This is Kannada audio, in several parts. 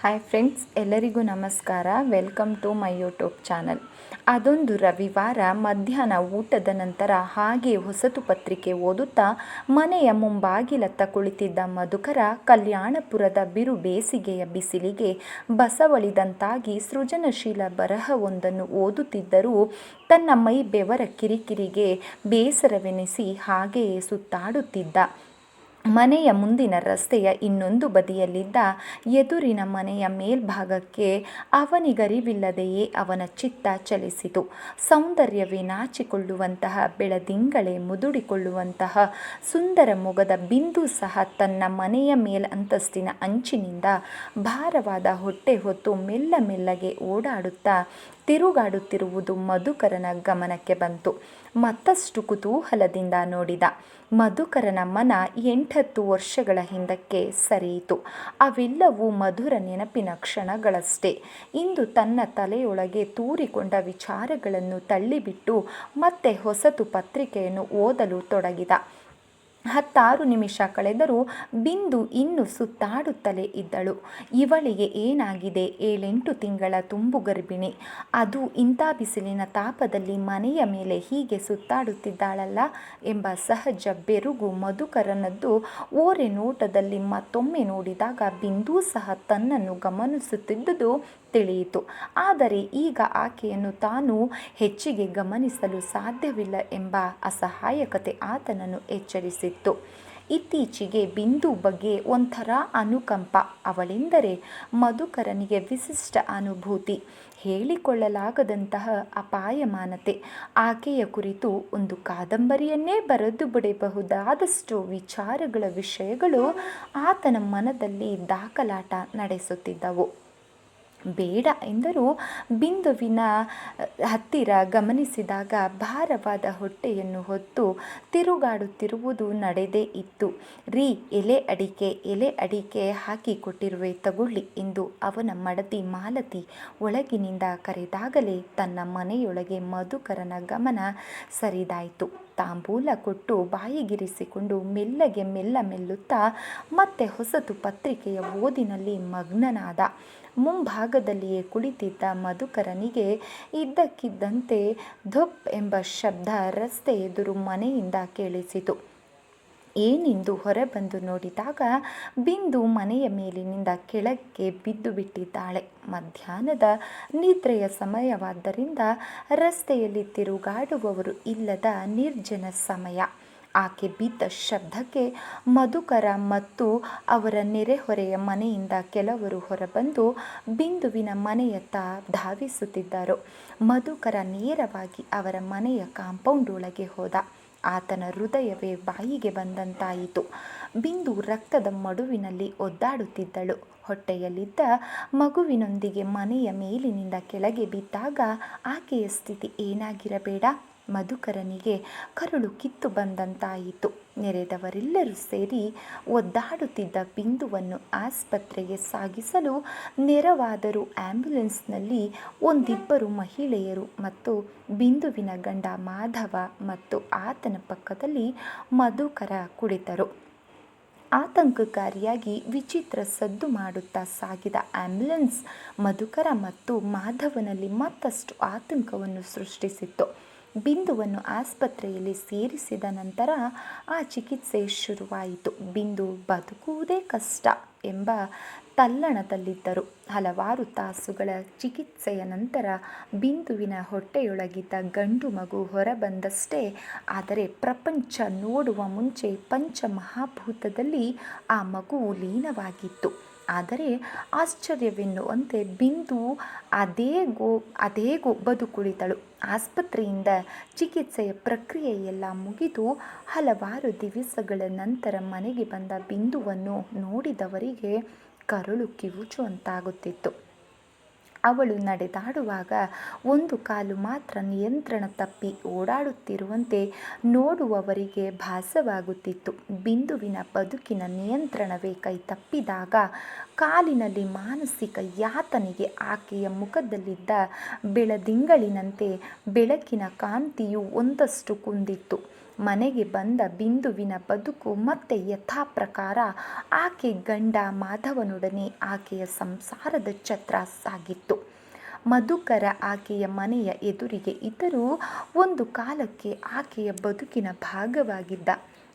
ಹಾಯ್ ಫ್ರೆಂಡ್ಸ್ ಎಲ್ಲರಿಗೂ ನಮಸ್ಕಾರ. Welcome to my YouTube channel ಅದೊಂದು ರವಿವಾರ, ಮಧ್ಯಾಹ್ನ ಊಟದ ನಂತರ ಹಾಗೆ ಹೊಸತು ಪತ್ರಿಕೆ ಓದುತ್ತಾ ಮನೆಯ ಮುಂಬಾಗಿಲತ್ತ ಕುಳಿತಿದ್ದ ಮಧುಕರ ಕಲ್ಯಾಣಪುರದ ಬಿರು ಬೇಸಿಗೆಯ ಬಿಸಿಲಿಗೆ ಬಸವಳಿದಂತಾಗಿ ಸೃಜನಶೀಲ ಬರಹವೊಂದನ್ನು ಓದುತ್ತಿದ್ದರೂ ತನ್ನ ಮೈ ಬೆವರ ಕಿರಿಕಿರಿಗೆ ಬೇಸರವೆನಿಸಿ ಹಾಗೆಯೇ ಸುತ್ತಾಡುತ್ತಿದ್ದ. ಮನೆಯ ಮುಂದಿನ ರಸ್ತೆಯ ಇನ್ನೊಂದು ಬದಿಯಲ್ಲಿದ್ದ ಎದುರಿನ ಮನೆಯ ಮೇಲ್ಭಾಗಕ್ಕೆ ಅವನಿಗರಿವಿಲ್ಲದೆಯೇ ಅವನ ಚಿತ್ತ ಚಲಿಸಿತು. ಸೌಂದರ್ಯವೇ ನಾಚಿಕೊಳ್ಳುವಂತಹ ಬೆಳದಿಂಗಳೇ ಮುದುಡಿಕೊಳ್ಳುವಂತಹ, ಸುಂದರ ಮೊಗದ ಬಿಂದು ಸಹ ತನ್ನ ಮನೆಯ ಮೇಲಂತಸ್ತಿನ ಅಂಚಿನಿಂದ ಭಾರವಾದ ಹೊಟ್ಟೆ ಹೊತ್ತು ಮೆಲ್ಲ ಮೆಲ್ಲಗೆ ಓಡಾಡುತ್ತಾ ತಿರುಗಾಡುತ್ತಿರುವುದು ಮಧುಕರನ ಗಮನಕ್ಕೆ ಬಂತು. ಮತ್ತಷ್ಟು ಕುತೂಹಲದಿಂದ ನೋಡಿದ ಮಧುಕರನ ಮನ ಎಂಟತ್ತು ವರ್ಷಗಳ ಹಿಂದಕ್ಕೆ ಸರಿಯಿತು. ಅವೆಲ್ಲವೂ ಮಧುರ ನೆನಪಿನ ಕ್ಷಣಗಳಷ್ಟೇ. ಇಂದು ತನ್ನ ತಲೆಯೊಳಗೆ ತೂರಿಕೊಂಡ ವಿಚಾರಗಳನ್ನು ತಳ್ಳಿಬಿಟ್ಟು ಮತ್ತೆ ಹೊಸತು ಪತ್ರಿಕೆಯನ್ನು ಓದಲು ತೊಡಗಿದ. ಹತ್ತಾರು ನಿಮಿಷ ಕಳೆದರೂ ಬಿಂದು ಇನ್ನು ಸುತ್ತಾಡುತ್ತಲೇ ಇದ್ದಳು. ಇವಳಿಗೆ ಏನಾಗಿದೆ? ಏಳೆಂಟು ತಿಂಗಳ ತುಂಬು ಗರ್ಭಿಣಿ. ಅದು ಇಂಥ ಬಿಸಿಲಿನ ತಾಪದಲ್ಲಿ ಮನೆಯ ಮೇಲೆ ಹೀಗೆ ಸುತ್ತಾಡುತ್ತಿದ್ದಾಳಲ್ಲ ಎಂಬ ಸಹಜ ಬೆರುಗು ಮಧುಕರನದ್ದು ಓರೆ ನೋಟದಲ್ಲಿ ಮತ್ತೊಮ್ಮೆ ನೋಡಿದಾಗ ಬಿಂದು ಸಹ ತನ್ನನ್ನು ಗಮನಿಸುತ್ತಿದ್ದುದು ತಿಳಿಯಿತು. ಆದರೆ ಈಗ ಆಕೆಯನ್ನು ತಾನು ಹೆಚ್ಚಿಗೆ ಗಮನಿಸಲು ಸಾಧ್ಯವಿಲ್ಲ ಎಂಬ ಅಸಹಾಯಕತೆ ಆತನನ್ನು ಎಚ್ಚರಿಸಿತ್ತು. ಇತ್ತೀಚೆಗೆ ಬಿಂದು ಬಗ್ಗೆ ಒಂಥರ ಅನುಕಂಪ. ಅವಳೆಂದರೆ ಮಧುಕರನಿಗೆ ವಿಶಿಷ್ಟ ಅನುಭೂತಿ. ಹೇಳಿಕೊಳ್ಳಲಾಗದಂತಹ ಅಪಾಯಮಾನತೆ. ಆಕೆಯ ಕುರಿತು ಒಂದು ಕಾದಂಬರಿಯನ್ನೇ ಬರೆದು ಬಿಡಬಹುದಾದಷ್ಟು ವಿಚಾರಗಳ ವಿಷಯಗಳು ಆತನ ಮನದಲ್ಲಿ ದಾಖಲಾಟ ನಡೆಸುತ್ತಿದ್ದವು. ಬೇಡ ಎಂದರೂ. ಬಿಂದುವಿನ ಹತ್ತಿರ ಗಮನಿಸಿದಾಗ ಭಾರವಾದ ಹೊಟ್ಟೆಯನ್ನು ಹೊತ್ತು ತಿರುಗಾಡುತ್ತಿರುವುದು ನಡೆದೇ ಇತ್ತು. ರೀ, ಎಲೆ ಅಡಿಕೆ ಎಲೆ ಅಡಿಕೆ ಹಾಕಿಕೊಟ್ಟಿರುವೆ ತಗೊಳ್ಳಿ ಎಂದು ಅವನ ಮಡತಿ ಮಾಲತಿ ಒಳಗಿನಿಂದ ಕರೆದಾಗಲೇ ತನ್ನ ಮನೆಯೊಳಗೆ ಮಧುಕರನ ಗಮನ ಸರಿದಾಯಿತು. ತಾಂಬೂಲ ಕೊಟ್ಟು ಬಾಯಿಗಿರಿಸಿಕೊಂಡು ಮೆಲ್ಲಗೆ ಮೆಲ್ಲ ಮೆಲ್ಲುತ್ತಾ ಮತ್ತೆ ಹೊಸತು ಪತ್ರಿಕೆಯ ಓದಿನಲ್ಲಿ ಮಗ್ನನಾದ ಮುಂಭಾಗದಲ್ಲಿಯೇ ಕುಳಿತಿದ್ದ ಮಧುಕರನಿಗೆ ಇದ್ದಕ್ಕಿದ್ದಂತೆ ಧುಪ್ ಎಂಬ ಶಬ್ದ ರಸ್ತೆ ಎದುರು ಮನೆಯಿಂದ ಕೇಳಿಸಿತು. ಏನೆಂದು ಹೊರಬಂದು ನೋಡಿದಾಗ ಬಿಂದು ಮನೆಯ ಮೇಲಿನಿಂದ ಕೆಳಕ್ಕೆ ಬಿದ್ದು ಬಿಟ್ಟಿದ್ದಾಳೆ. ಮಧ್ಯಾಹ್ನದ ನಿದ್ರೆಯ ಸಮಯವಾದ್ದರಿಂದ ರಸ್ತೆಯಲ್ಲಿ ತಿರುಗಾಡುವವರು ಇಲ್ಲದ ನಿರ್ಜನ ಸಮಯ. ಆಕೆ ಬಿದ್ದ ಶಬ್ದಕ್ಕೆ ಮಧುಕರ ಮತ್ತು ಅವರ ನೆರೆಹೊರೆಯ ಮನೆಯಿಂದ ಕೆಲವರು ಹೊರಬಂದು ಬಿಂದುವಿನ ಮನೆಯತ್ತ ಧಾವಿಸುತ್ತಿದ್ದರು. ಮಧುಕರ ನೇರವಾಗಿ ಅವರ ಮನೆಯ ಕಾಂಪೌಂಡ್ ಒಳಗೆ ಹೋದ. ಆತನ ಹೃದಯವೇ ಬಾಯಿಗೆ ಬಂದಂತಾಯಿತು. ಬಿಂದು ರಕ್ತದ ಮಡುವಿನಲ್ಲಿ ಒದ್ದಾಡುತ್ತಿದ್ದಳು. ಹೊಟ್ಟೆಯಲ್ಲಿದ್ದ ಮಗುವಿನೊಂದಿಗೆ ಮನೆಯ ಮೇಲಿನಿಂದ ಕೆಳಗೆ ಬಿದ್ದಾಗ ಆಕೆಯ ಸ್ಥಿತಿ ಏನಾಗಿರಬೇಡ. ಮಧುಕರನಿಗೆ ಕರುಳು ಕಿತ್ತು ಬಂದಂತಾಯಿತು. ನೆರೆದವರೆಲ್ಲರೂ ಸೇರಿ ಒದ್ದಾಡುತ್ತಿದ್ದ ಬಿಂದುವನ್ನು ಆಸ್ಪತ್ರೆಗೆ ಸಾಗಿಸಲು ನೆರವಾದರೂ ಆ್ಯಂಬುಲೆನ್ಸ್ನಲ್ಲಿ ಒಂದಿಬ್ಬರು ಮಹಿಳೆಯರು ಮತ್ತು ಬಿಂದುವಿನ ಗಂಡ ಮಾಧವ ಮತ್ತು ಆತನ ಪಕ್ಕದಲ್ಲಿ ಮಧುಕರ ಕುಳಿತರು. ಆತಂಕಕಾರಿಯಾಗಿ ವಿಚಿತ್ರ ಸದ್ದು ಮಾಡುತ್ತಾ ಸಾಗಿದ ಆ್ಯಂಬುಲೆನ್ಸ್ ಮಧುಕರ ಮತ್ತು ಮಾಧವನಲ್ಲಿ ಮತ್ತಷ್ಟು ಆತಂಕವನ್ನು ಸೃಷ್ಟಿಸಿತ್ತು. ಬಿಂದುವನ್ನು ಆಸ್ಪತ್ರೆಯಲ್ಲಿ ಸೇರಿಸಿದ ನಂತರ ಆ ಚಿಕಿತ್ಸೆ ಶುರುವಾಯಿತು. ಬಿಂದು ಬದುಕುವುದೇ ಕಷ್ಟ ಎಂಬ ತಲ್ಲಣದಲ್ಲಿದ್ದರು. ಹಲವಾರು ತಾಸುಗಳ ಚಿಕಿತ್ಸೆಯ ನಂತರ ಬಿಂದುವಿನ ಹೊಟ್ಟೆಯೊಳಗಿದ್ದ ಗಂಡು ಮಗು ಹೊರಬಂದಷ್ಟೇ, ಆದರೆ ಪ್ರಪಂಚ ನೋಡುವ ಮುಂಚೆ ಪಂಚಮಹಾಭೂತದಲ್ಲಿ ಆ ಮಗು ಲೀನವಾಗಿತ್ತು. ಆದರೆ ಆಶ್ಚರ್ಯವೆನ್ನುವಂತೆ ಬಿಂದು ಅದೇ ಗೋ, ಅದೇ ಕುಳಿತಳು. ಆಸ್ಪತ್ರೆಯಿಂದ ಚಿಕಿತ್ಸೆಯ ಪ್ರಕ್ರಿಯೆಯೆಲ್ಲ ಮುಗಿದು ಹಲವಾರು ದಿವಸಗಳ ನಂತರ ಮನೆಗೆ ಬಂದ ಬಿಂದುವನ್ನು ನೋಡಿದವರಿಗೆ ಕರುಳು ಕಿವುಚುವಂತಾಗುತ್ತಿತ್ತು. ಅವಳು ನಡೆದಾಡುವಾಗ ಒಂದು ಕಾಲು ಮಾತ್ರ ನಿಯಂತ್ರಣ ತಪ್ಪಿ ಓಡಾಡುತ್ತಿರುವಂತೆ ನೋಡುವವರಿಗೆ ಭಾಸವಾಗುತ್ತಿತ್ತು. ಬಿಂದುವಿನ ಬದುಕಿನ ನಿಯಂತ್ರಣವೇ ಕೈ ತಪ್ಪಿದಾಗ ಕಾಲಿನಲ್ಲಿ ಮಾನಸಿಕ ಯಾತನೆಗೆ ಆಕೆಯ ಮುಖದಲ್ಲಿದ್ದ ಬೆಳದಿಂಗಳಿನಂತೆ ಬೆಳಕಿನ ಕಾಂತಿಯು ಒಂದಷ್ಟು ಕುಂದಿತ್ತು. ಮನೆಗೆ ಬಂದ ಬಿಂದುವಿನ ಬದುಕು ಮತ್ತೆ ಯಥಾಪ್ರಕಾರ ಆಕೆ ಗಂಡ ಮಾಧವನೊಡನೆ ಆಕೆಯ ಸಂಸಾರದ ಛತ್ರ ಸಾಗಿತ್ತು. ಮಧುಕರ ಆಕೆಯ ಮನೆಯ ಎದುರಿಗೆ ಇದ್ದರೂ ಒಂದು ಕಾಲಕ್ಕೆ ಆಕೆಯ ಬದುಕಿನ ಭಾಗವಾಗಿದ್ದ.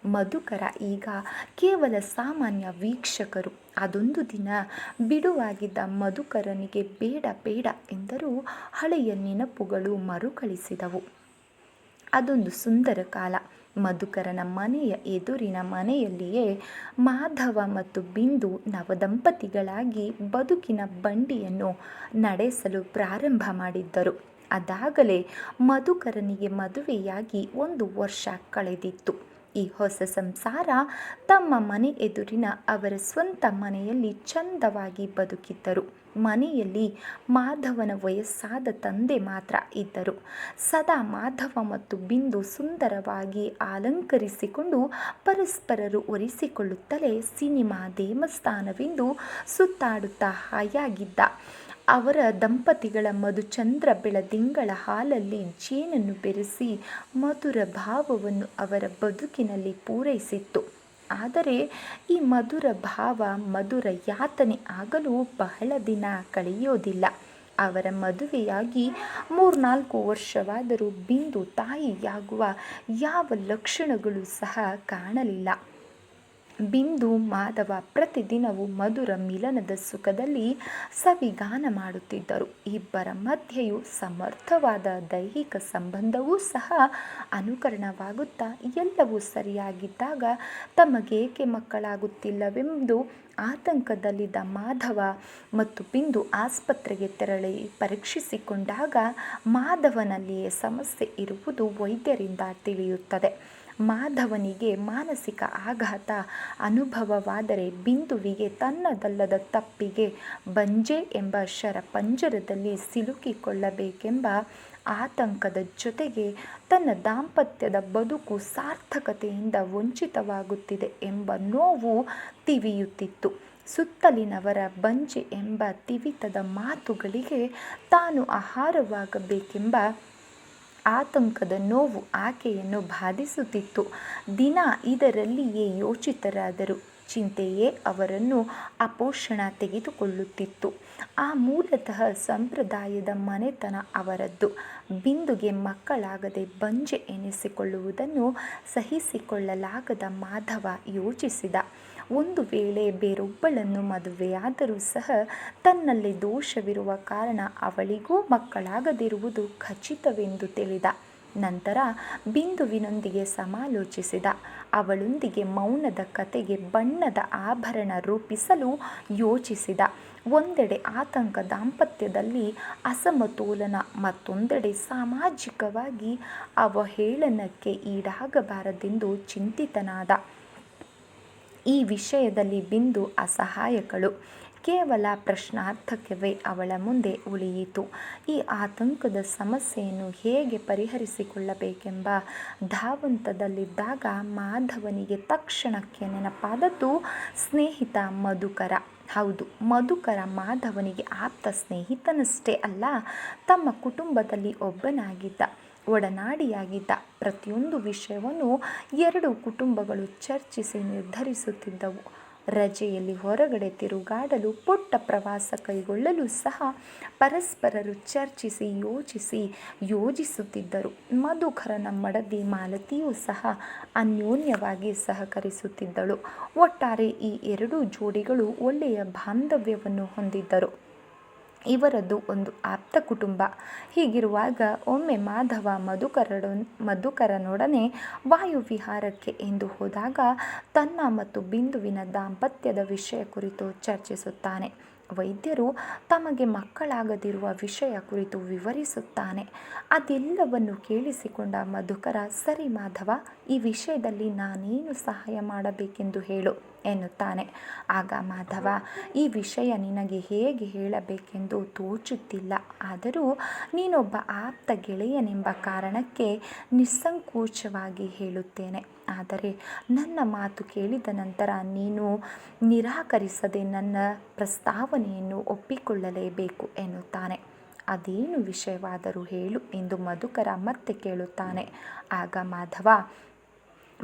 ಮಧುಕರ ಈಗ ಕೇವಲ ಸಾಮಾನ್ಯ ವೀಕ್ಷಕರು. ಅದೊಂದು ದಿನ ಬಿಡುವಾಗಿದ್ದ ಮಧುಕರನಿಗೆ ಬೇಡ ಬೇಡ ಎಂದರೂ ಹಳೆಯ ನೆನಪುಗಳು ಮರುಕಳಿಸಿದವು. ಅದೊಂದು ಸುಂದರ ಕಾಲ. ಮಧುಕರನ ಮನೆಯ ಎದುರಿನ ಮನೆಯಲ್ಲಿಯೇ ಮಾಧವ ಮತ್ತು ಬಿಂದು ನವದಂಪತಿಗಳಾಗಿ ಬದುಕಿನ ಬಂಡಿಯನ್ನು ನಡೆಸಲು ಪ್ರಾರಂಭ ಮಾಡಿದ್ದರು. ಅದಾಗಲೇ ಮಧುಕರನಿಗೆ ಮದುವೆಯಾಗಿ ಒಂದು ವರ್ಷ ಕಳೆದಿತ್ತು. ಈ ಹೊಸ ಸಂಸಾರ ತಮ್ಮ ಮನೆ ಎದುರಿನ ಅವರ ಸ್ವಂತ ಮನೆಯಲ್ಲಿ ಚಂದವಾಗಿ ಬದುಕಿದ್ದರು. ಮನೆಯಲ್ಲಿ ಮಾಧವನ ವಯಸ್ಸಾದ ತಂದೆ ಮಾತ್ರ ಇದ್ದರು. ಸದಾ ಮಾಧವ ಮತ್ತು ಬಿಂದು ಸುಂದರವಾಗಿ ಅಲಂಕರಿಸಿಕೊಂಡು ಪರಸ್ಪರರು ಒರೆಸಿಕೊಳ್ಳುತ್ತಲೇ ಸಿನಿಮಾ ದೇವಸ್ಥಾನವೆಂದು ಸುತ್ತಾಡುತ್ತಾ ಹಾಯಾಗಿದ್ದ. ಅವರ ದಂಪತಿಗಳ ಮಧುಚಂದ್ರ ಬೆಳದಿಂಗಳ ಹಾಲಲ್ಲಿ ಜೇನನ್ನು ಬೆರೆಸಿ ಮಧುರ ಭಾವವನ್ನು ಅವರ ಬದುಕಿನಲ್ಲಿ ಪೂರೈಸಿತ್ತು. ಆದರೆ ಈ ಮಧುರ ಭಾವ, ಮಧುರ ಯಾತನೆ ಆಗಲು ಬಹಳ ದಿನ ಕಳೆಯೋದಿಲ್ಲ. ಅವರ ಮದುವೆಯಾಗಿ ಮೂರ್ನಾಲ್ಕು ವರ್ಷವಾದರೂ ಬಿಂದು ತಾಯಿಯಾಗುವ ಯಾವ ಲಕ್ಷಣಗಳು ಸಹ ಕಾಣಲಿಲ್ಲ. ಬಿಂದು ಮಾಧವ ಪ್ರತಿದಿನವೂ ಮಧುರ ಮಿಲನದ ಸುಖದಲ್ಲಿ ಸವಿಗಾನ ಮಾಡುತ್ತಿದ್ದರು. ಇಬ್ಬರ ಮಧ್ಯೆಯೂ ಸಮರ್ಥವಾದ ದೈಹಿಕ ಸಂಬಂಧವೂ ಸಹ ಅನುಕರಣವಾಗುತ್ತಾ ಎಲ್ಲವೂ ಸರಿಯಾಗಿದ್ದಾಗ ತಮಗೇಕೆ ಮಕ್ಕಳಾಗುತ್ತಿಲ್ಲವೆಂದು ಆತಂಕದಲ್ಲಿದ್ದ ಮಾಧವ ಮತ್ತು ಬಿಂದು ಆಸ್ಪತ್ರೆಗೆ ತೆರಳಿ ಪರೀಕ್ಷಿಸಿಕೊಂಡಾಗ ಮಾಧವನಲ್ಲಿಯೇ ಸಮಸ್ಯೆ ಇರುವುದು ವೈದ್ಯರಿಂದ ತಿಳಿಯುತ್ತದೆ. ಮಾಧವನಿಗೆ ಮಾನಸಿಕ ಆಘಾತ ಅನುಭವವಾದರೆ ಬಿಂದುವಿಗೆ ತನ್ನದಲ್ಲದ ತಪ್ಪಿಗೆ ಬಂಜೆ ಎಂಬ ಶರ ಪಂಜರದಲ್ಲಿ ಸಿಲುಕಿಕೊಳ್ಳಬೇಕೆಂಬ ಆತಂಕದ ಜೊತೆಗೆ ತನ್ನ ದಾಂಪತ್ಯದ ಬದುಕು ಸಾರ್ಥಕತೆಯಿಂದ ವಂಚಿತವಾಗುತ್ತಿದೆ ಎಂಬ ನೋವು ತಿವಿಯುತ್ತಿತ್ತು. ಸುತ್ತಲಿನವರ ಬಂಜೆ ಎಂಬ ತಿವಿತದ ಮಾತುಗಳಿಗೆ ತಾನು ಆಹಾರವಾಗಬೇಕೆಂಬ ಆತಂಕದ ನೋವು ಆಕೆಯನ್ನು ಬಾಧಿಸುತ್ತಿತ್ತು. ದಿನ ಇದರಲ್ಲಿಯೇ ಯೋಚಿತರಾದರು. ಚಿಂತೆಯೇ ಅವರನ್ನು ಅಪೋಷಣ ತೆಗೆದುಕೊಳ್ಳುತ್ತಿತ್ತು. ಆ ಮೂಲತಃ ಸಂಪ್ರದಾಯದ ಮನೆತನ ಅವರದ್ದು. ಬಿಂದುಗೆ ಮಕ್ಕಳಾಗದೆ ಬಂಜೆ ಎನಿಸಿಕೊಳ್ಳುವುದನ್ನು ಸಹಿಸಿಕೊಳ್ಳಲಾಗದ ಮಾಧವ ಯೋಚಿಸಿದ. ಒಂದು ವೇಳೆ ಬೇರೊಬ್ಬಳನ್ನು ಮದುವೆಯಾದರೂ ಸಹ ತನ್ನಲ್ಲಿ ದೋಷವಿರುವ ಕಾರಣ ಅವಳಿಗೂ ಮಕ್ಕಳಾಗದಿರುವುದು ಖಚಿತವೆಂದು ತಿಳಿದ. ನಂತರ ಬಿಂದುವಿನೊಂದಿಗೆ ಸಮಾಲೋಚಿಸಿದ. ಅವಳೊಂದಿಗೆ ಮೌನದ ಕತೆಗೆ ಬಣ್ಣದ ಆಭರಣ ರೂಪಿಸಲು ಯೋಚಿಸಿದ. ಒಂದೆಡೆ ಆತಂಕ ದಾಂಪತ್ಯದಲ್ಲಿ ಅಸಮತೋಲನ, ಮತ್ತೊಂದೆಡೆ ಸಾಮಾಜಿಕವಾಗಿ ಅವಹೇಳನಕ್ಕೆ ಈಡಾಗಬಾರದೆಂದು ಚಿಂತಿತನಾದ. ಈ ವಿಷಯದಲ್ಲಿ ಬಿಂದು ಅಸಹಾಯಕಳು. ಕೇವಲ ಪ್ರಶ್ನಾರ್ಥಕವೇ ಅವಳ ಮುಂದೆ ಉಳಿಯಿತು. ಈ ಆತಂಕದ ಸಮಸ್ಯೆಯನ್ನು ಹೇಗೆ ಪರಿಹರಿಸಿಕೊಳ್ಳಬೇಕೆಂಬ ಧಾವಂತದಲ್ಲಿದ್ದಾಗ ಮಾಧವನಿಗೆ ತಕ್ಷಣಕ್ಕೆ ನೆನಪಾದದ್ದು ಸ್ನೇಹಿತ ಮಧುಕರ. ಹೌದು, ಮಧುಕರ ಮಾಧವನಿಗೆ ಆಪ್ತ ಸ್ನೇಹಿತನಷ್ಟೇ ಅಲ್ಲ, ತಮ್ಮ ಕುಟುಂಬದಲ್ಲಿ ಒಬ್ಬನಾಗಿದ್ದ. ಒಡನಾಡಿಯಾಗಿದ್ದ ಪ್ರತಿಯೊಂದು ವಿಷಯವನ್ನು ಎರಡು ಕುಟುಂಬಗಳು ಚರ್ಚಿಸಿ ನಿರ್ಧರಿಸುತ್ತಿದ್ದವು. ರಜೆಯಲ್ಲಿ ಹೊರಗಡೆ ತಿರುಗಾಡಲು ಪುಟ್ಟ ಪ್ರವಾಸ ಕೈಗೊಳ್ಳಲು ಸಹ ಪರಸ್ಪರರು ಚರ್ಚಿಸಿ ಯೋಚಿಸಿ ಯೋಜಿಸುತ್ತಿದ್ದರು. ಮಧುಕರನ ಮಡದಿ ಮಾಲತಿಯೂ ಸಹ ಅನ್ಯೋನ್ಯವಾಗಿ ಸಹಕರಿಸುತ್ತಿದ್ದಳು. ಒಟ್ಟಾರೆ ಈ ಎರಡೂ ಜೋಡಿಗಳು ಒಳ್ಳೆಯ ಬಾಂಧವ್ಯವನ್ನು ಹೊಂದಿದ್ದರು. ಇವರದ್ದು ಒಂದು ಆಪ್ತ ಕುಟುಂಬ. ಹೀಗಿರುವಾಗ ಒಮ್ಮೆ ಮಾಧವ ಮಧುಕರಡ, ಮಧುಕರನೊಡನೆ ವಾಯುವಿಹಾರಕ್ಕೆ ಎಂದು ಹೋದಾಗ ತನ್ನ ಮತ್ತು ಬಿಂದುವಿನ ದಾಂಪತ್ಯದ ವಿಷಯ ಕುರಿತು ಚರ್ಚಿಸುತ್ತಾನೆ. ವೈದ್ಯರು ತಮಗೆ ಮಕ್ಕಳಾಗದಿರುವ ವಿಷಯ ಕುರಿತು ವಿವರಿಸುತ್ತಾನೆ. ಅದೆಲ್ಲವನ್ನು ಕೇಳಿಸಿಕೊಂಡ ಮಧುಕರ, ಸರಿ ಮಾಧವ, ಈ ವಿಷಯದಲ್ಲಿ ನಾನೇನು ಸಹಾಯ ಮಾಡಬೇಕೆಂದು ಹೇಳು. ಎನ್ನುತ್ತಾನೆ. ಆಗ ಮಾಧವ, ಈ ವಿಷಯ ನಿನಗೆ ಹೇಗೆ ಹೇಳಬೇಕೆಂದು ತೋಚುತ್ತಿಲ್ಲ. ಆದರೂ ನೀನೊಬ್ಬ ಆಪ್ತ ಗೆಳೆಯನೆಂಬ ಕಾರಣಕ್ಕೆ ನಿಸ್ಸಂಕೋಚವಾಗಿ ಹೇಳುತ್ತೇನೆ. ಆದರೆ ನನ್ನ ಮಾತು ಕೇಳಿದ ನಂತರ ನೀನು ನಿರಾಕರಿಸದೆ ನನ್ನ ಪ್ರಸ್ತಾವನೆಯನ್ನು ಒಪ್ಪಿಕೊಳ್ಳಲೇಬೇಕು ಎನ್ನುತ್ತಾನೆ. ಅದೇನು ವಿಷಯವಾದರೂ ಹೇಳು ಎಂದು ಮಧುಕರ ಮತ್ತೆ ಕೇಳುತ್ತಾನೆ. ಆಗ ಮಾಧವ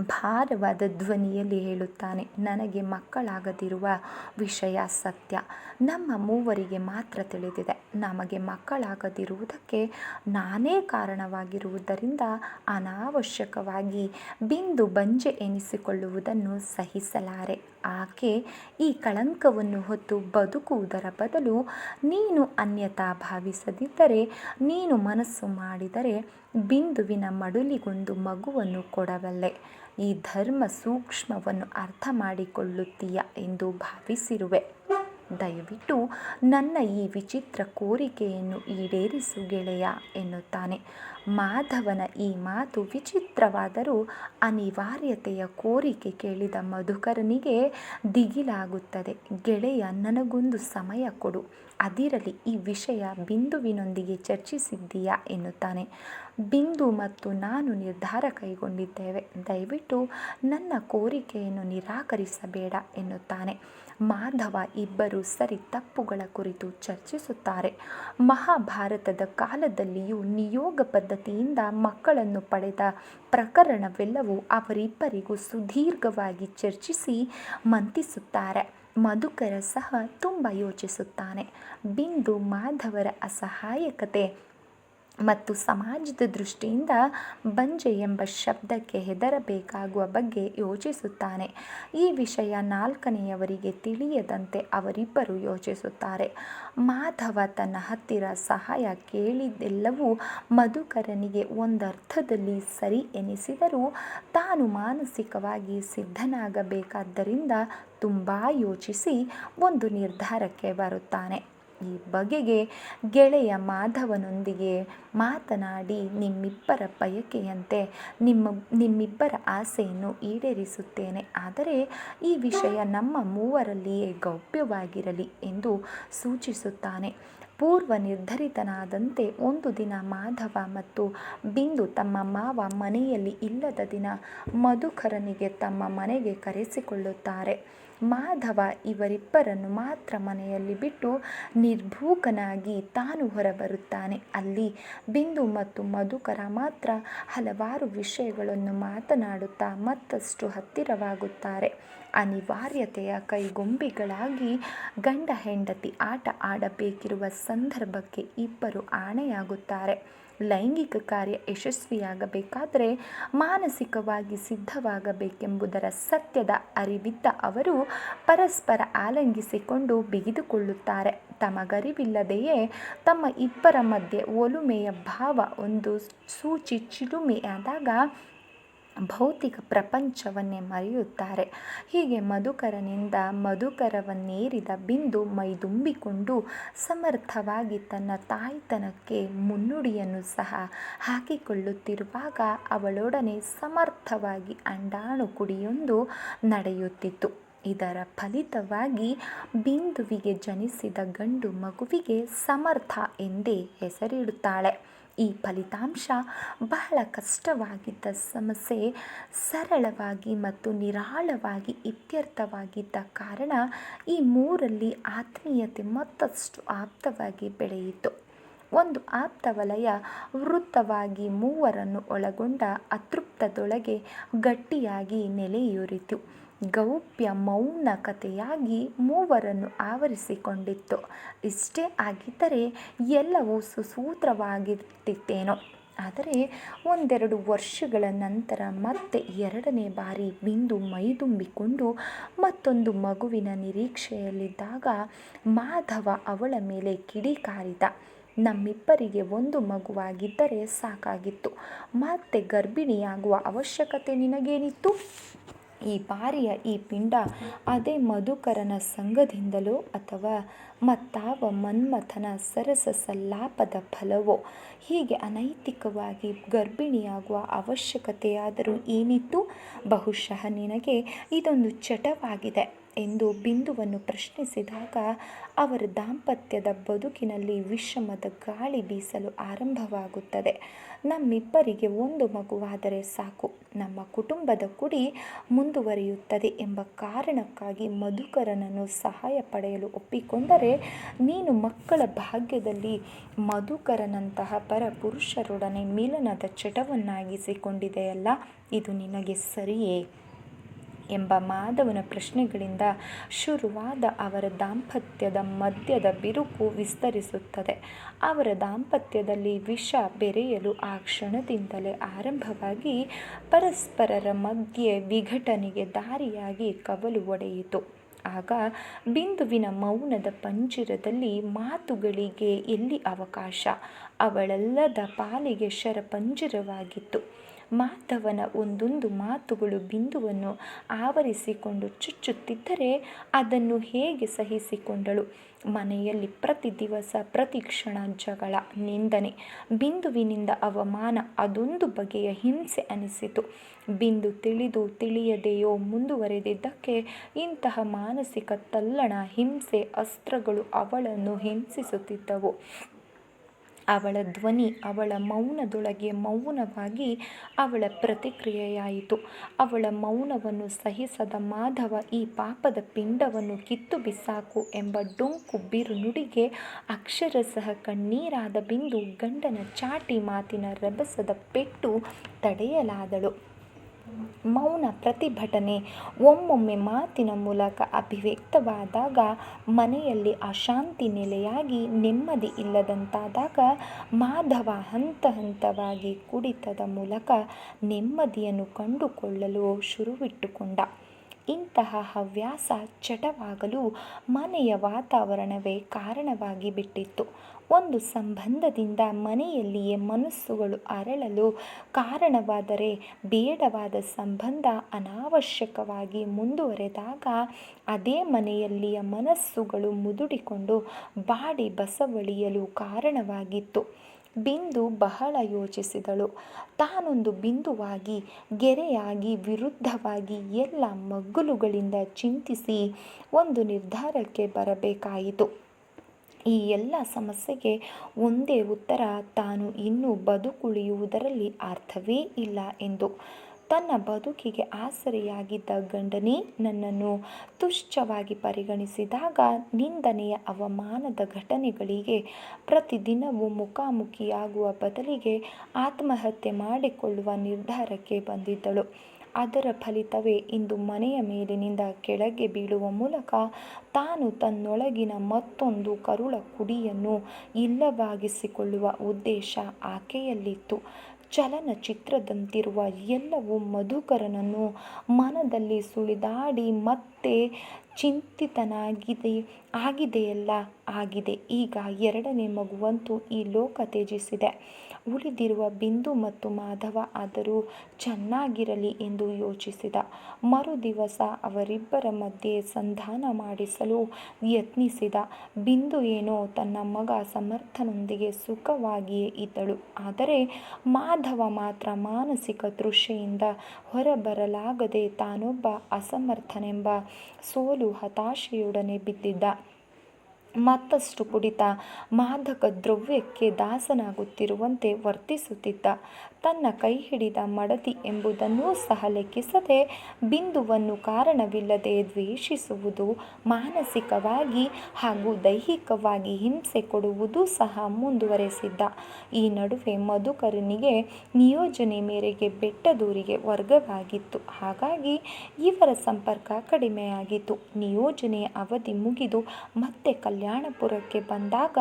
ಭಾರವಾದ ಧ್ವನಿಯಲ್ಲಿ ಹೇಳುತ್ತಾನೆ, ನನಗೆ ಮಕ್ಕಳಾಗದಿರುವ ವಿಷಯ ಸತ್ಯ. ನಮ್ಮ ಮೂವರಿಗೆ ಮಾತ್ರ ತಿಳಿದಿದೆ. ನಮಗೆ ಮಕ್ಕಳಾಗದಿರುವುದಕ್ಕೆ ನಾನೇ ಕಾರಣವಾಗಿರುವುದರಿಂದ ಅನಾವಶ್ಯಕವಾಗಿ ಬಿಂದು ಬಂಜೆ ಎನಿಸಿಕೊಳ್ಳುವುದನ್ನು ಸಹಿಸಲಾರೆ. ಆಕೆ ಈ ಕಳಂಕವನ್ನು ಹೊತ್ತು ಬದುಕುವುದರ ಬದಲು ನೀನು ಅನ್ಯತಾ ಭಾವಿಸದಿದ್ದರೆ, ನೀನು ಮನಸ್ಸು ಮಾಡಿದರೆ ಬಿಂದುವಿನ ಮಡುಲಿಗೊಂದು ಮಗುವನ್ನು ಕೊಡಬಲ್ಲೆ. ಈ ಧರ್ಮ ಸೂಕ್ಷ್ಮವನ್ನು ಅರ್ಥ ಮಾಡಿಕೊಳ್ಳುತ್ತೀಯ ಎಂದು ಭಾವಿಸಿರುವೆ. ದಯವಿಟ್ಟು ನನ್ನ ಈ ವಿಚಿತ್ರ ಕೋರಿಕೆಯನ್ನು ಈಡೇರಿಸು ಗೆಳೆಯ ಎನ್ನುತ್ತಾನೆ. ಮಾಧವನ ಈ ಮಾತು ವಿಚಿತ್ರವಾದರೂ ಅನಿವಾರ್ಯತೆಯ ಕೋರಿಕೆ ಕೇಳಿದ ಮಧುಕರನಿಗೆ ದಿಗಿಲಾಗುತ್ತದೆ. ಗೆಳೆಯ ನನಗೊಂದು ಸಮಯ ಕೊಡು. ಅದಿರಲಿ ಈ ವಿಷಯ ಬಿಂದುವಿನೊಂದಿಗೆ ಚರ್ಚಿಸಿದ್ದೀಯಾ ಎನ್ನುತ್ತಾನೆ. ಬಿಂದು ಮತ್ತು ನಾನು ನಿರ್ಧಾರ ಕೈಗೊಂಡಿದ್ದೇವೆ. ದಯವಿಟ್ಟು ನನ್ನ ಕೋರಿಕೆಯನ್ನು ನಿರಾಕರಿಸಬೇಡ ಎನ್ನುತ್ತಾನೆ. ಮಾಧವ ಇಬ್ಬರು ಸರಿ ತಪ್ಪುಗಳ ಕುರಿತು ಚರ್ಚಿಸುತ್ತಾರೆ. ಮಹಾಭಾರತದ ಕಾಲದಲ್ಲಿಯೂ ನಿಯೋಗ ಪದ್ಧತಿಯಿಂದ ಮಕ್ಕಳನ್ನು ಪಡೆದ ಪ್ರಕರಣವೆಲ್ಲವೂ ಅವರಿಬ್ಬರಿಗೂ ಸುದೀರ್ಘವಾಗಿ ಚರ್ಚಿಸಿ ಮಂತಿಸುತ್ತಾರೆ. ಮಧುಕರ ಸಹ ತುಂಬ ಯೋಚಿಸುತ್ತಾನೆ. ಬಿಂದು ಮಾಧವರ ಅಸಹಾಯಕತೆ ಮತ್ತು ಸಮಾಜದ ದೃಷ್ಟಿಯಿಂದ ಬಂಜೆ ಎಂಬ ಶಬ್ದಕ್ಕೆ ಹೆದರಬೇಕಾಗುವ ಬಗ್ಗೆ ಯೋಚಿಸುತ್ತಾನೆ. ಈ ವಿಷಯ ನಾಲ್ಕನೆಯವರಿಗೆ ತಿಳಿಯದಂತೆ ಅವರಿಬ್ಬರು ಯೋಚಿಸುತ್ತಾರೆ. ಮಾಧವ ತನ್ನ ಹತ್ತಿರ ಸಹಾಯ ಕೇಳಿದ್ದೆಲ್ಲವೂ ಮಧುಕರನಿಗೆ ಒಂದರ್ಥದಲ್ಲಿ ಸರಿ ಎನಿಸಿದರೂ ತಾನು ಮಾನಸಿಕವಾಗಿ ಸಿದ್ಧನಾಗಬೇಕಾದ್ದರಿಂದ ತುಂಬ ಯೋಚಿಸಿ ಒಂದು ನಿರ್ಧಾರಕ್ಕೆ ಬರುತ್ತಾನೆ. ಈ ಬಗೆಗೆ ಗೆಳೆಯ ಮಾಧವನೊಂದಿಗೆ ಮಾತನಾಡಿ ನಿಮ್ಮಿಬ್ಬರ ಬಯಕೆಯಂತೆ ನಿಮ್ಮ, ನಿಮ್ಮಿಬ್ಬರ ಆಸೆಯನ್ನು ಈಡೇರಿಸುತ್ತೇನೆ. ಆದರೆ ಈ ವಿಷಯ ನಮ್ಮ ಮೂವರಲ್ಲಿಯೇ ಗೌಪ್ಯವಾಗಿರಲಿ ಎಂದು ಸೂಚಿಸುತ್ತಾನೆ. ಪೂರ್ವ ನಿರ್ಧರಿತನಾದಂತೆ ಒಂದು ದಿನ ಮಾಧವ ಮತ್ತು ಬಿಂದು ತಮ್ಮ ಮಾವ ಮನೆಯಲ್ಲಿ ಇಲ್ಲದ ದಿನ ಮಧುಕರನಿಗೆ ತಮ್ಮ ಮನೆಗೆ ಕರೆಸಿಕೊಳ್ಳುತ್ತಾರೆ. ಮಾಧವ ಇವರಿಬ್ಬರನ್ನು ಮಾತ್ರ ಮನೆಯಲ್ಲಿ ಬಿಟ್ಟು ನಿರ್ಭೂಕನಾಗಿ ತಾನು ಹೊರಬರುತ್ತಾನೆ. ಅಲ್ಲಿ ಬಿಂದು ಮತ್ತು ಮಧುಕರ ಮಾತ್ರ ಹಲವಾರು ವಿಷಯಗಳನ್ನು ಮಾತನಾಡುತ್ತಾ ಮತ್ತಷ್ಟು ಹತ್ತಿರವಾಗುತ್ತಾರೆ. ಅನಿವಾರ್ಯತೆಯ ಕೈಗೊಂಬೆಗಳಾಗಿ ಗಂಡ ಹೆಂಡತಿ ಆಟ ಆಡಬೇಕಿರುವ ಸಂದರ್ಭಕ್ಕೆ ಇಬ್ಬರು ಆಣೆಯಾಗುತ್ತಾರೆ. ಲೈಂಗಿಕ ಕಾರ್ಯ ಯಶಸ್ವಿಯಾಗಬೇಕಾದರೆ ಮಾನಸಿಕವಾಗಿ ಸಿದ್ಧವಾಗಬೇಕೆಂಬುದರ ಸತ್ಯದ ಅರಿವಿದ್ದ ಅವರು ಪರಸ್ಪರ ಆಲಂಗಿಸಿಕೊಂಡು ಬಿಗಿದುಕೊಳ್ಳುತ್ತಾರೆ. ತಮಗರಿವಿಲ್ಲದೆಯೇ ತಮ್ಮ ಇಬ್ಬರ ಮಧ್ಯೆ ಒಲುಮೆಯ ಭಾವ ಒಂದು ಸೂಚಿ ಚಿಲುಮೆಯಾದಾಗ ಭೌತಿಕ ಪ್ರಪಂಚವನ್ನೇ ಮರೆಯುತ್ತಾರೆ. ಹೀಗೆ ಮಧುಕರನಿಂದ ಮಧುಕರವನ್ನೇರಿದ ಬಿಂದು ಮೈದುಂಬಿಕೊಂಡು ಸಮರ್ಥವಾಗಿ ತನ್ನ ತಾಯ್ತನಕ್ಕೆ ಮುನ್ನುಡಿಯನ್ನು ಸಹ ಹಾಕಿಕೊಳ್ಳುತ್ತಿರುವಾಗ ಅವಳೊಡನೆ ಸಮರ್ಥವಾಗಿ ಅಂಡಾಣು ಕುಡಿಯೊಂದು ನಡೆಯುತ್ತಿತ್ತು. ಇದರ ಫಲಿತವಾಗಿ ಬಿಂದುವಿಗೆ ಜನಿಸಿದ ಗಂಡು ಮಗುವಿಗೆ ಸಮರ್ಥ ಎಂದೇ ಹೆಸರಿಡುತ್ತಾಳೆ. ಈ ಫಲಿತಾಂಶ ಬಹಳ ಕಷ್ಟವಾಗಿದ್ದ ಸಮಸ್ಯೆ ಸರಳವಾಗಿ ಮತ್ತು ನಿರಾಳವಾಗಿ ಇತ್ಯರ್ಥವಾಗಿದ್ದ ಕಾರಣ ಈ ಮೂರಲ್ಲಿ ಆತ್ಮೀಯತೆ ಮತ್ತಷ್ಟು ಆಪ್ತವಾಗಿ ಬೆಳೆಯಿತು. ಒಂದು ಆಪ್ತ ವಲಯ ವೃತ್ತವಾಗಿ ಮೂವರನ್ನು ಒಳಗೊಂಡ ಅತೃಪ್ತದೊಳಗೆ ಗಟ್ಟಿಯಾಗಿ ನೆಲೆಯೂರಿತು. ಗೌಪ್ಯ ಮೌನ ಕಥೆಯಾಗಿ ಮೂವರನ್ನು ಆವರಿಸಿಕೊಂಡಿತ್ತು. ಇಷ್ಟೇ ಆಗಿದ್ದರೆ ಎಲ್ಲವೂ ಸುಸೂತ್ರವಾಗಿರ್ತಿತ್ತೇನೋ ಆದರೆ ಒಂದೆರಡು ವರ್ಷಗಳ ನಂತರ ಮತ್ತೆ ಎರಡನೇ ಬಾರಿ ಬಿಂದು ಮೈದುಂಬಿಕೊಂಡು ಮತ್ತೊಂದು ಮಗುವಿನ ನಿರೀಕ್ಷೆಯಲ್ಲಿದ್ದಾಗ ಮಾಧವ ಅವಳ ಮೇಲೆ ಕಿಡಿಕಾರಿದ ನಮ್ಮಿಬ್ಬರಿಗೆ ಒಂದು ಮಗುವಾಗಿದ್ದರೆ ಸಾಕಾಗಿತ್ತು. ಮತ್ತೆ ಗರ್ಭಿಣಿಯಾಗುವ ಅವಶ್ಯಕತೆ ನಿನಗೇನಿತ್ತು? ಈ ಬಾರಿಯ ಈ ಪಿಂಡ ಅದೇ ಮಧುಕರನ ಸಂಘದಿಂದಲೋ ಅಥವಾ ಮತ್ತಾವ ಮನ್ಮಥನ ಸರಸ ಸಲ್ಲಾಪದ ಫಲವೋ? ಹೀಗೆ ಅನೈತಿಕವಾಗಿ ಗರ್ಭಿಣಿಯಾಗುವ ಅವಶ್ಯಕತೆಯಾದರೂ ಏನಿತ್ತು? ಬಹುಶಃ ನಿನಗೆ ಇದೊಂದು ಚಟವಾಗಿದೆ ಎಂದು ಬಿಂದುವನ್ನು ಪ್ರಶ್ನಿಸಿದಾಗ ಅವರ ದಾಂಪತ್ಯದ ಬದುಕಿನಲ್ಲಿ ವಿಷಮದ ಗಾಳಿ ಬೀಸಲು ಆರಂಭವಾಗುತ್ತದೆ. ನಮ್ಮಿಬ್ಬರಿಗೆ ಒಂದು ಮಗುವಾದರೆ ಸಾಕು. ನಮ್ಮ ಕುಟುಂಬದ ಕುಡಿ ಮುಂದುವರಿಯುತ್ತದೆ ಎಂಬ ಕಾರಣಕ್ಕಾಗಿ ಮಧುಕರನನ್ನು ಸಹಾಯ ಪಡೆಯಲು ಒಪ್ಪಿಕೊಂಡರೆ ನೀನು ಮಕ್ಕಳ ಭಾಗ್ಯದಲ್ಲಿ ಮಧುಕರನಂತಹ ಪರಪುರುಷರೊಡನೆ ಮಿಲನದ ಚಟವನ್ನಾಗಿಸಿಕೊಂಡಿದೆಯಲ್ಲ, ಇದು ನಿನಗೆ ಸರಿಯೇ? ಎಂಬ ಮಾಧವನ ಪ್ರಶ್ನೆಗಳಿಂದ ಶುರುವಾದ ಅವರ ದಾಂಪತ್ಯದ ಮದ್ಯದ ಬಿರುಕು ವಿಸ್ತರಿಸುತ್ತದೆ. ಅವರ ದಾಂಪತ್ಯದಲ್ಲಿ ವಿಷ ಬೆರೆಯಲು ಆ ಕ್ಷಣದಿಂದಲೇ ಆರಂಭವಾಗಿ ಪರಸ್ಪರರ ಮಧ್ಯೆ ವಿಘಟನೆಗೆ ದಾರಿಯಾಗಿ ಕವಲು ಒಡೆಯಿತು. ಆಗ ಬಿಂದುವಿನ ಮೌನದ ಪಂಜಿರದಲ್ಲಿ ಮಾತುಗಳಿಗೆ ಎಲ್ಲಿ ಅವಕಾಶ? ಅವಳೆಲ್ಲದ ಪಾಲಿಗೆ ಶರಪಂಜರವಾಗಿತ್ತು. ಮಾಧವನ ಒಂದೊಂದು ಮಾತುಗಳು ಬಿಂದುವನ್ನು ಆವರಿಸಿಕೊಂಡು ಚುಚ್ಚುತ್ತಿದ್ದರೆ ಅದನ್ನು ಹೇಗೆ ಸಹಿಸಿಕೊಂಡಳು? ಮನೆಯಲ್ಲಿ ಪ್ರತಿ ದಿವಸ, ಪ್ರತಿ ಕ್ಷಣ ಜಗಳ, ನಿಂದನೆ. ಬಿಂದುವಿನಿಂದ ಅವಮಾನ ಅದೊಂದು ಬಗೆಯ ಹಿಂಸೆ ಅನಿಸಿತು. ಬಿಂದು ತಿಳಿದು ತಿಳಿಯದೆಯೋ ಮುಂದುವರೆದಿದ್ದಕ್ಕೆ ಇಂತಹ ಮಾನಸಿಕ ತಲ್ಲಣ, ಹಿಂಸೆ, ಅಸ್ತ್ರಗಳು ಅವಳನ್ನು ಹಿಂಸಿಸುತ್ತಿದ್ದವು. ಅವಳ ಧ್ವನಿ ಅವಳ ಮೌನದೊಳಗೆ ಮೌನವಾಗಿ ಅವಳ ಪ್ರತಿಕ್ರಿಯೆಯಾಯಿತು. ಅವಳ ಮೌನವನ್ನು ಸಹಿಸದ ಮಾಧವ ಈ ಪಾಪದ ಪಿಂಡವನ್ನು ಕಿತ್ತು ಬಿಸಾಕು ಎಂಬ ಡೊಂಕು ಬಿರುನುಡಿಗೆ ಅಕ್ಷರಶಃ ಕಣ್ಣೀರಾದ ಬಿಂದು ಗಂಡನ ಚಾಟಿ ಮಾತಿನ ರಭಸದ ಪೆಟ್ಟು ತಡೆಯಲಾದಳು. ಮೌನ ಪ್ರತಿಭಟನೆ ಒಮ್ಮೊಮ್ಮೆ ಮಾತಿನ ಮೂಲಕ ಅಭಿವ್ಯಕ್ತವಾದಾಗ ಮನೆಯಲ್ಲಿ ಅಶಾಂತಿ ನೆಲೆಯಾಗಿ ನೆಮ್ಮದಿ ಇಲ್ಲದಂತಾದಾಗ ಮಾಧವ ಹಂತ ಹಂತವಾಗಿ ಕುಡಿತದ ಮೂಲಕ ನೆಮ್ಮದಿಯನ್ನು ಕಂಡುಕೊಳ್ಳಲು ಶುರುವಿಟ್ಟುಕೊಂಡ. ಇಂತಹ ಹವ್ಯಾಸ ಚಟವಾಗಲು ಮನೆಯ ವಾತಾವರಣವೇ ಕಾರಣವಾಗಿ ಬಿಟ್ಟಿತ್ತು. ಒಂದು ಸಂಬಂಧದಿಂದ ಮನೆಯಲ್ಲಿಯೇ ಮನಸ್ಸುಗಳು ಅರಳಲು ಕಾರಣವಾದರೆ ಬೇಡವಾದ ಸಂಬಂಧ ಅನಾವಶ್ಯಕವಾಗಿ ಮುಂದುವರೆದಾಗ ಅದೇ ಮನೆಯಲ್ಲಿಯ ಮನಸ್ಸುಗಳು ಮುದುಡಿಕೊಂಡು ಬಾಡಿ ಬಸವಳಿಯಲು ಕಾರಣವಾಗಿತ್ತು. ಬಿಂದು ಬಹಳ ಯೋಚಿಸಿದಳು. ತಾನೊಂದು ಬಿಂದುವಾಗಿ, ಗೆರೆಯಾಗಿ, ವಿರುದ್ಧವಾಗಿ ಎಲ್ಲ ಮಗ್ಗುಲುಗಳಿಂದ ಚಿಂತಿಸಿ ಒಂದು ನಿರ್ಧಾರಕ್ಕೆ ಬರಬೇಕಾಯಿತು. ಈ ಎಲ್ಲ ಸಮಸ್ಯೆಗೆ ಒಂದೇ ಉತ್ತರ, ತಾನು ಇನ್ನೂ ಬದುಕುಳಿಯುವುದರಲ್ಲಿ ಅರ್ಥವೇ ಇಲ್ಲ ಎಂದು. ತನ್ನ ಬದುಕಿಗೆ ಆಸರೆಯಾಗಿದ್ದ ಗಂಡನೇ ನನ್ನನ್ನು ತುಚ್ಛವಾಗಿ ಪರಿಗಣಿಸಿದಾಗ ನಿಂದನೆಯ ಅವಮಾನದ ಘಟನೆಗಳಿಗೆ ಪ್ರತಿದಿನವೂ ಮುಖಾಮುಖಿಯಾಗುವ ಬದಲಿಗೆ ಆತ್ಮಹತ್ಯೆ ಮಾಡಿಕೊಳ್ಳುವ ನಿರ್ಧಾರಕ್ಕೆ ಬಂದಿದ್ದಳು. ಅದರ ಫಲಿತವೇ ಇಂದು ಮನೆಯ ಮೇಲಿನಿಂದ ಕೆಳಗೆ ಬೀಳುವ ಮೂಲಕ ತಾನು ತನ್ನೊಳಗಿನ ಮತ್ತೊಂದು ಕರುಳ ಕುಡಿಯನ್ನು ಇಲ್ಲವಾಗಿಸಿಕೊಳ್ಳುವ ಉದ್ದೇಶ ಆಕೆಯಲ್ಲಿತ್ತು. ಚಲನಚಿತ್ರದಂತಿರುವ ಎಲ್ಲವೂ ಮಧುಕರನನ್ನು ಮನದಲ್ಲಿ ಸುಳಿದಾಡಿ ಮತ್ತೆ ಚಿಂತಿತನಾಗಿದೆ. ಆಗಿದೆಯಲ್ಲ, ಆಗಿದೆ. ಈಗ ಎರಡನೇ ಮಗುವಂತೂ ಈ ಲೋಕ ತ್ಯಜಿಸಿದೆ. ಉಳಿದಿರುವ ಬಿಂದು ಮತ್ತು ಮಾಧವ ಆದರೂ ಚೆನ್ನಾಗಿರಲಿ ಎಂದು ಯೋಚಿಸಿದ. ಮರುದಿವಸ ಅವರಿಬ್ಬರ ಮಧ್ಯೆ ಸಂಧಾನ ಮಾಡಿಸಲು ಯತ್ನಿಸಿದ. ಬಿಂದು ಏನೋ ತನ್ನ ಮಗ ಸಮರ್ಥನೊಂದಿಗೆ ಸುಖವಾಗಿಯೇ ಇದ್ದಳು. ಆದರೆ ಮಾಧವ ಮಾತ್ರ ಮಾನಸಿಕ ದೃಶ್ಯೆಯಿಂದ ಹೊರಬರಲಾಗದೆ ತಾನೊಬ್ಬ ಅಸಮರ್ಥನೆಂಬ ಸೋಲು ಹತಾಶೆಯೊಡನೆ ಬಿದ್ದಿದ್ದ. ಮತ್ತಷ್ಟು ಕುಡಿತ. ಮಾದಕ ದ್ರವ್ಯಕ್ಕೆ ದಾಸನಾಗುತ್ತಿರುವಂತೆ ವರ್ತಿಸುತ್ತಿದ್ದ. ತನ್ನ ಕೈ ಹಿಡಿದ ಮಡದಿ ಎಂಬುದನ್ನೂ ಸಹ ಲೆಕ್ಕಿಸದೆ ಬಿಂದುವನ್ನು ಕಾರಣವಿಲ್ಲದೆ ದ್ವೇಷಿಸುವುದು, ಮಾನಸಿಕವಾಗಿ ಹಾಗೂ ದೈಹಿಕವಾಗಿ ಹಿಂಸೆ ಕೊಡುವುದೂ ಸಹ ಮುಂದುವರೆಸಿದ್ದ. ಈ ನಡುವೆ ಮಧುಕರನಿಗೆ ನಿಯೋಜನೆ ಮೇರೆಗೆ ಬೆಟ್ಟದೂರಿಗೆ ವರ್ಗವಾಗಿತ್ತು. ಹಾಗಾಗಿ ಇವರ ಸಂಪರ್ಕ ಕಡಿಮೆಯಾಗಿತ್ತು. ನಿಯೋಜನೆಯ ಅವಧಿ ಮುಗಿದು ಮತ್ತೆ ಕಲ್ಯಾಣಪುರಕ್ಕೆ ಬಂದಾಗ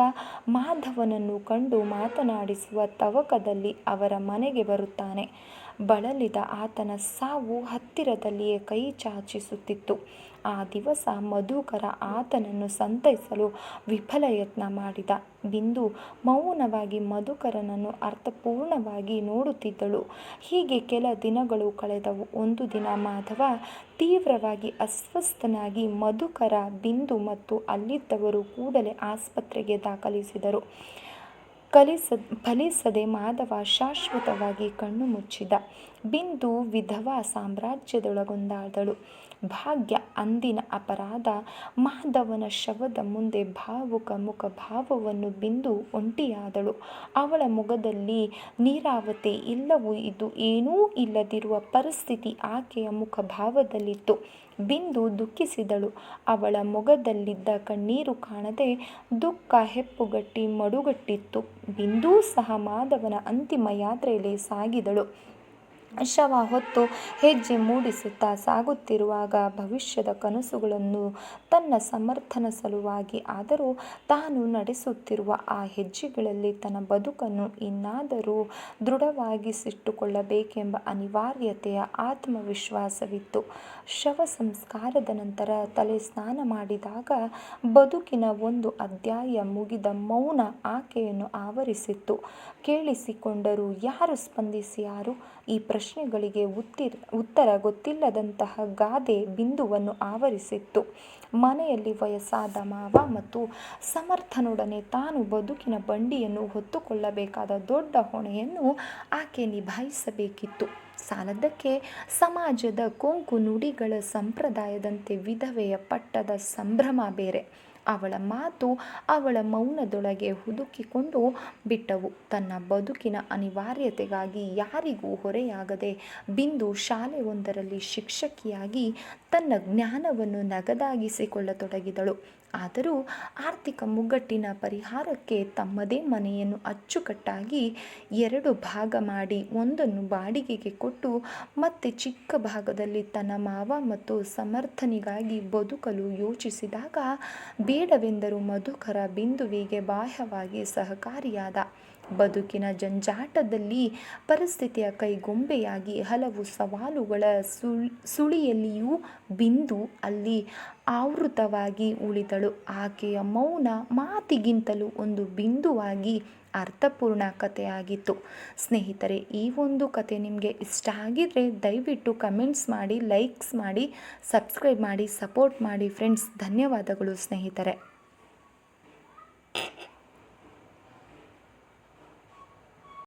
ಮಾಧವನನ್ನು ಕಂಡು ಮಾತನಾಡಿಸುವ ತವಕದಲ್ಲಿ ಅವರ ಮನೆಗೆ ಬರುತ್ತಾನೆ. ಬಳಲಿದ ಆತನ ಸಾವು ಹತ್ತಿರದಲ್ಲಿಯೇ ಕೈ ಚಾಚಿಸುತ್ತಿತ್ತು. ಆ ದಿವಸ ಮಧುಕರ ಆತನನ್ನು ಸಂತೈಸಲು ವಿಫಲ ಯತ್ನ ಮಾಡಿದ. ಬಿಂದು ಮೌನವಾಗಿ ಮಧುಕರನನ್ನು ಅರ್ಥಪೂರ್ಣವಾಗಿ ನೋಡುತ್ತಿದ್ದಳು. ಹೀಗೆ ಕೆಲ ದಿನಗಳು ಕಳೆದವು. ಒಂದು ದಿನ ಮಾಧವ ತೀವ್ರವಾಗಿ ಅಸ್ವಸ್ಥನಾಗಿ ಮಧುಕರ, ಬಿಂದು ಮತ್ತು ಅಲ್ಲಿದ್ದವರು ಕೂಡಲೇ ಆಸ್ಪತ್ರೆಗೆ ದಾಖಲಿಸಿದರು. ಕಲಿಸ, ಫಲಿಸದೆ ಮಾಧವ ಶಾಶ್ವತವಾಗಿ ಕಣ್ಣು ಮುಚ್ಚಿದ. ಬಿಂದು ವಿಧವಾ ಸಾಮ್ರಾಜ್ಯದೊಳಗೊಂದಾದಳು ಭಾಗ್ಯ ಅಂದಿನ ಅಪರಾಧ. ಮಾಧವನ ಶವದ ಮುಂದೆ ಭಾವುಕ ಮುಖ ಭಾವವನ್ನು ಬಿಂದು ಒಂಟಿಯಾದಳು. ಅವಳ ಮುಖದಲ್ಲಿ ನೀರಾವತೆ ಇಲ್ಲವೂ ಇದು ಏನೂ ಇಲ್ಲದಿರುವ ಪರಿಸ್ಥಿತಿ ಆಕೆಯ ಮುಖ ಭಾವದಲ್ಲಿತ್ತು. ಬಿಂದು ದುಃಖಿಸಿದಳು. ಅವಳ ಮೊಗದಲ್ಲಿದ್ದ ಕಣ್ಣೀರು ಕಾಣದೆ ದುಃಖ ಹೆಪ್ಪುಗಟ್ಟಿ ಮಡುಗಟ್ಟಿತ್ತು. ಬಿಂದು ಸಹ ಮಾಧವನ ಅಂತಿಮ ಯಾತ್ರೆಯಲ್ಲಿ ಸಾಗಿದಳು. ಶವ ಹೊತ್ತು ಹೆಜ್ಜೆ ಮೂಡಿಸುತ್ತಾ ಸಾಗುತ್ತಿರುವಾಗ ಭವಿಷ್ಯದ ಕನಸುಗಳನ್ನು ತನ್ನ ಸಮರ್ಥನ ಸಲುವಾಗಿ ಆದರೂ ತಾನು ನಡೆಸುತ್ತಿರುವ ಆ ಹೆಜ್ಜೆಗಳಲ್ಲಿ ತನ್ನ ಬದುಕನ್ನು ಇನ್ನಾದರೂ ದೃಢವಾಗಿಸಿಟ್ಟುಕೊಳ್ಳಬೇಕೆಂಬ ಅನಿವಾರ್ಯತೆಯ ಆತ್ಮವಿಶ್ವಾಸವಿತ್ತು. ಶವ ಸಂಸ್ಕಾರದ ನಂತರ ತಲೆ ಸ್ನಾನ ಮಾಡಿದಾಗ ಬದುಕಿನ ಒಂದು ಅಧ್ಯಾಯ ಮುಗಿದ ಮೌನ ಆಕೆಯನ್ನು ಆವರಿಸಿತ್ತು. ಕೇಳಿಸಿಕೊಂಡರೂ ಯಾರು ಸ್ಪಂದಿಸಿ ಯಾರು ಈ ಪ್ರಶ್ನೆಗಳಿಗೆ ಉತ್ತಿರ್, ಉತ್ತರ ಗೊತ್ತಿಲ್ಲದಂತಹ ಗಾದೆ ಬಿಂದುವನ್ನು ಆವರಿಸಿತ್ತು. ಮನೆಯಲ್ಲಿ ವಯಸ್ಸಾದ ಮಾವ ಮತ್ತು ಸಮರ್ಥನೊಡನೆ ತಾನು ಬದುಕಿನ ಬಂಡಿಯನ್ನು ಹೊತ್ತುಕೊಳ್ಳಬೇಕಾದ ದೊಡ್ಡ ಹೊಣೆಯನ್ನು ಆಕೆ ನಿಭಾಯಿಸಬೇಕಿತ್ತು. ಸಾಲದ್ದಕ್ಕೆ ಸಮಾಜದ ಕೊಂಕು ನುಡಿಗಳ ಸಂಪ್ರದಾಯದಂತೆ ವಿಧವೆಯ ಪಟ್ಟದ ಸಂಭ್ರಮ ಬೇರೆ. ಅವಳ ಮಾತು ಅವಳ ಮೌನದೊಳಗೆ ಹುದುಕಿಕೊಂಡು ಬಿಟ್ಟವು. ತನ್ನ ಬದುಕಿನ ಅನಿವಾರ್ಯತೆಗಾಗಿ ಯಾರಿಗೂ ಹೊರೆಯಾಗದೆ ಬಿಂದು ಶಾಲೆ ಒಂದರಲ್ಲಿ ಶಿಕ್ಷಕಿಯಾಗಿ ತನ್ನ ಜ್ಞಾನವನ್ನು ನಗದಾಗಿಸಿಕೊಳ್ಳತೊಡಗಿದಳು. ಆದರೂ ಆರ್ಥಿಕ ಮುಗ್ಗಟ್ಟಿನ ಪರಿಹಾರಕ್ಕೆ ತಮ್ಮದೇ ಮನೆಯನ್ನು ಅಚ್ಚುಕಟ್ಟಾಗಿ ಎರಡು ಭಾಗ ಮಾಡಿ ಒಂದನ್ನು ಬಾಡಿಗೆಗೆ ಕೊಟ್ಟು ಮತ್ತೆ ಚಿಕ್ಕ ಭಾಗದಲ್ಲಿ ತನ್ನ ಮಾವ ಮತ್ತು ಸಮರ್ಥನಿಗಾಗಿ ಬದುಕಲು ಯೋಚಿಸಿದಾಗ ಬೇಡವೆಂದರೂ ಮಧುಕರ ಬಿಂದುವಿಗೆ ಬಾಹ್ಯವಾಗಿ ಸಹಕಾರಿಯಾದ ಬದುಕಿನ ಜಂಜಾಟದಲ್ಲಿ ಪರಿಸ್ಥಿತಿಯ ಕೈಗೊಂಬೆಯಾಗಿ ಹಲವು ಸವಾಲುಗಳ ಸುಳ್, ಸುಳಿಯಲ್ಲಿಯೂ ಬಿಂದು ಅಲ್ಲಿ ಆವೃತವಾಗಿ ಉಳಿದಳು. ಆಕೆಯ ಮೌನ ಮಾತಿಗಿಂತಲೂ ಒಂದು ಬಿಂದುವಾಗಿ ಅರ್ಥಪೂರ್ಣ ಕಥೆಯಾಗಿತ್ತು. ಸ್ನೇಹಿತರೆ, ಈ ಒಂದು ಕತೆ ನಿಮಗೆ ಇಷ್ಟ ಆಗಿದರೆ ದಯವಿಟ್ಟು ಕಮೆಂಟ್ಸ್ ಮಾಡಿ, ಲೈಕ್ಸ್ ಮಾಡಿ, ಸಬ್ಸ್ಕ್ರೈಬ್ ಮಾಡಿ, ಸಪೋರ್ಟ್ ಮಾಡಿ. ಫ್ರೆಂಡ್ಸ್, ಧನ್ಯವಾದಗಳು ಸ್ನೇಹಿತರೆ.